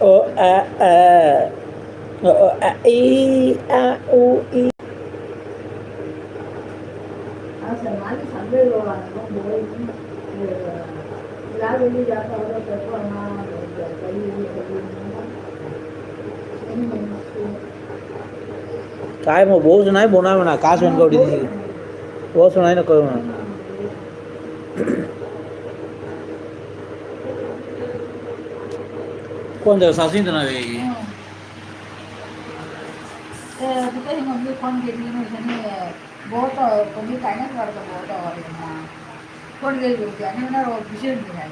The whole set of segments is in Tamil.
O A A O A I A U I असं माझी सगळे लोक लागली जाता काय मग भाऊच नाही बोना म्हणा का सोन गवडी दिली भाऊच नाही ना करू म्हणा कोणत्या सासून तर नव्हे तिथे ही मम्मी फोन घेतली म्हणजे बहुत कमी काय नाही करतो बहुत फोन गेली होती आणि म्हणा विषय नाही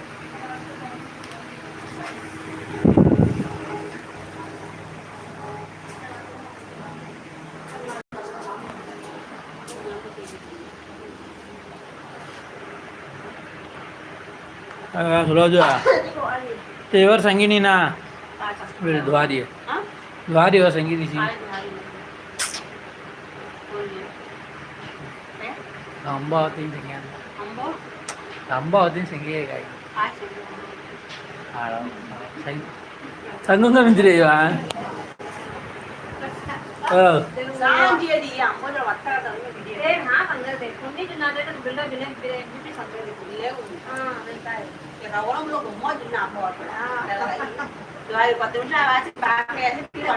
రోజు ఎవరు సంగీనినా వీళ్ళు ద్వారి ద్వారి ఎవరు సంగీని అంబావతి సంగీతం అంబావతి సంగీయ సంగం గమించలేవా ಬಿಲ್ಡರ್ ఇక్కడ ఓలంలో బొమ్మ తిన్నాము అక్కడ ఇవాళ పది నిమిషాలు రాసి బ్యాగ్ వేసి తీరు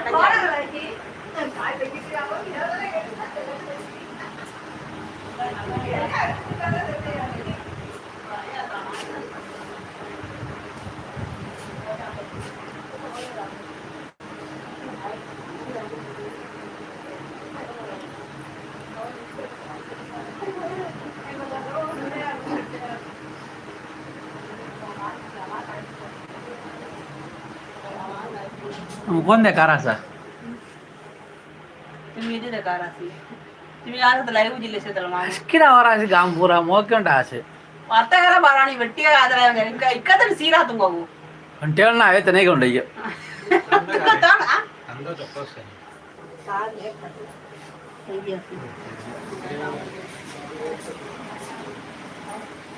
हम कौन दे कारा सा तुम्ही इथे दे कारा सी तुम्ही आज लाईव्ह जिल्ह्याचे तळमा किडा वरासी काम पुरा मोकंडा असे വർത്തകരെ പറയാണ് വെട്ടിയ കാതല ഇക്കത്തിൽ സീരാത്തും പോകും ഒണ്ടിയാളെ അവേ തന്നെ കൊണ്ടയ്യ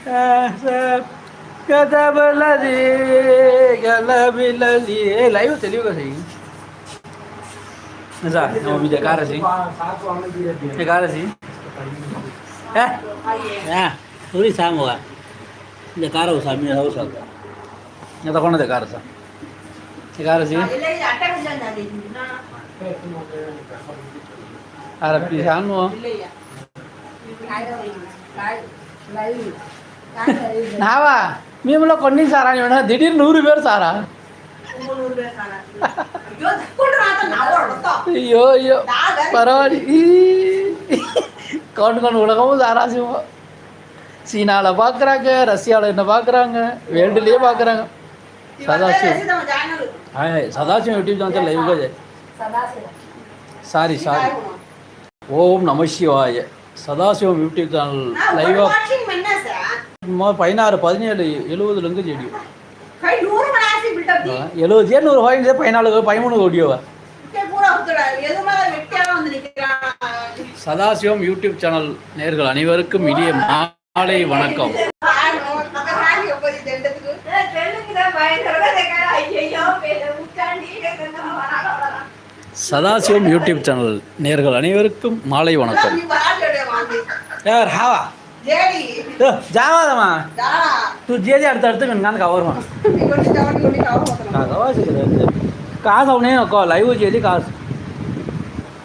സാർ કદા બલાજી ગલા બિલાજી એ લાઈવ છે લીવ કસી મજા નવો બીજા કાર છે એ કાર છે હે હા થોડી સામો આ જે કારો સામે આવ સાબ એ તો કોણ દે કાર છે એ કાર છે અરે પીસાનો નાવા మేములో కొన్ని సారా திடீர்னு நூறு பேர் పేరు ஐயோ ஐயோ. అయ్యో పర్వాలి கவுண்ட் உலகமும் தாராசிவம் சீனாவில் பார்க்குறாங்க ரஷ்யாவில் என்ன பார்க்குறாங்க வேண்டுலேயே பார்க்குறாங்க சதாசிவம் சதாசிவம் யூடியூப் சேனல் லைவ்ல சாரி சாரி ஓம் நம சிவாய. சதாசிவம் யூடியூப் சேனல் லைவாக பதினாறு பதினேழு எழுபதுலேருந்து செடி எழுபது ஏழு நூறு பாயிண்ட் பதினாலு பதிமூணு வீடியோவா சதாசிவம் யூடியூப் சேனல் நேர்கள் அனைவருக்கும் இனிய மாலை வணக்கம். சதாசிவம் யூடியூப் சேனல் நேர்கள் அனைவருக்கும் மாலை வணக்கம். யார்? ஹாவா? జావాదమ్మా నువ్వు జేది అడితే అడితే నేను కానీ కవర్మా కాసు నేను ఒక లైవ్ చేది కాసు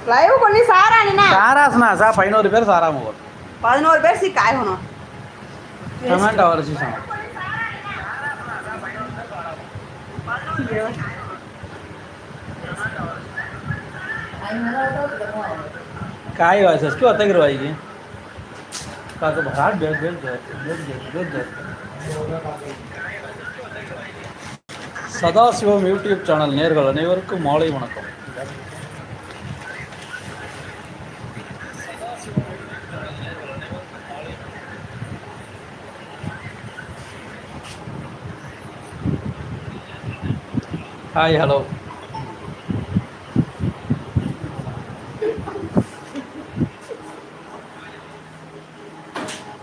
లైవ్ కొన్ని సారా నిన్న సారాసనా సా పైనూరు పేరు సారా మగ పదినోరు పేరు సి కాయ హోను టమాటా అవర్ చూసాం काय व्हायचं किंवा तगीर व्हायची કાં તો હાથ બે બે બે બે சதாசிவம் யூடியூப் சேனல் நேர்கள் அனைவருக்கும் மாலை வணக்கம். ஹாய் ஹலோ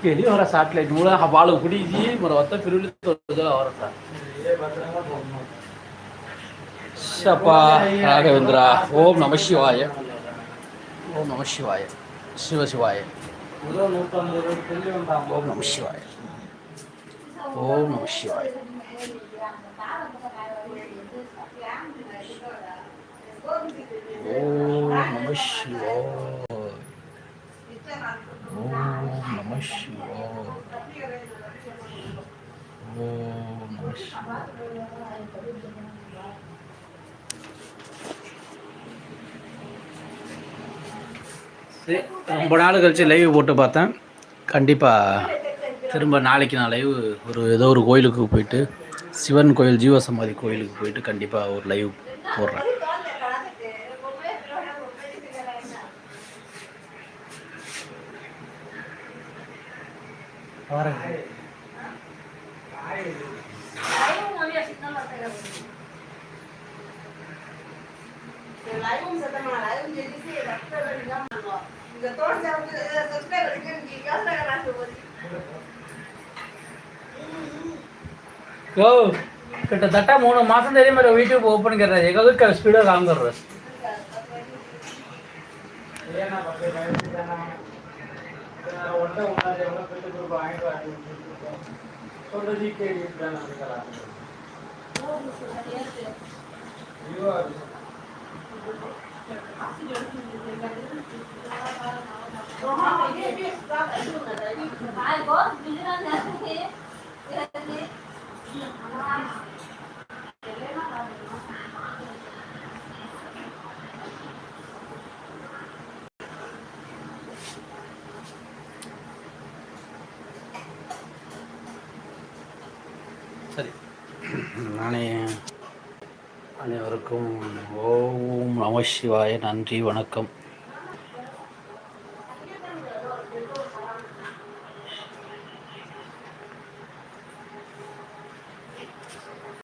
केली मला साठलाईट मुळे हा बाळ उघडी जी मला वाटतं फिरवली आवडता शपा राघवेंद्र ओम नम शिवाय ओम नम शिवाय शिव शिवाय ओम नम शिवाय ओम नम शिवाय ओम नम शिवाय ओम சரி ரொம்ப நாள் கழித்து லைவ் போட்டு பார்த்தேன். கண்டிப்பாக திரும்ப நாளைக்கு நான் லைவ் ஒரு ஏதோ ஒரு கோயிலுக்கு போயிட்டு சிவன் கோயில் ஜீவசமாதி கோயிலுக்கு போயிட்டு கண்டிப்பாக ஒரு லைவ் போடுறேன். லைவும் சத்தமா லைவும் ஜெயிச்சு சப்ஸ்கிரைபர் இல்லாம பண்ணுவோம் இங்க தோட்ட சப்ஸ்கிரைபர் இருக்கு காசு यो கிட்டத்தட்ட వంట ఉన్నది ఏమన్నా ప్రతి ఒక్కరు పాయింట్ సోలజీ కేర్ చేద్దాం అందుకలా அனைவருக்கும் ஓம் நம சிவாய நன்றி வணக்கம்.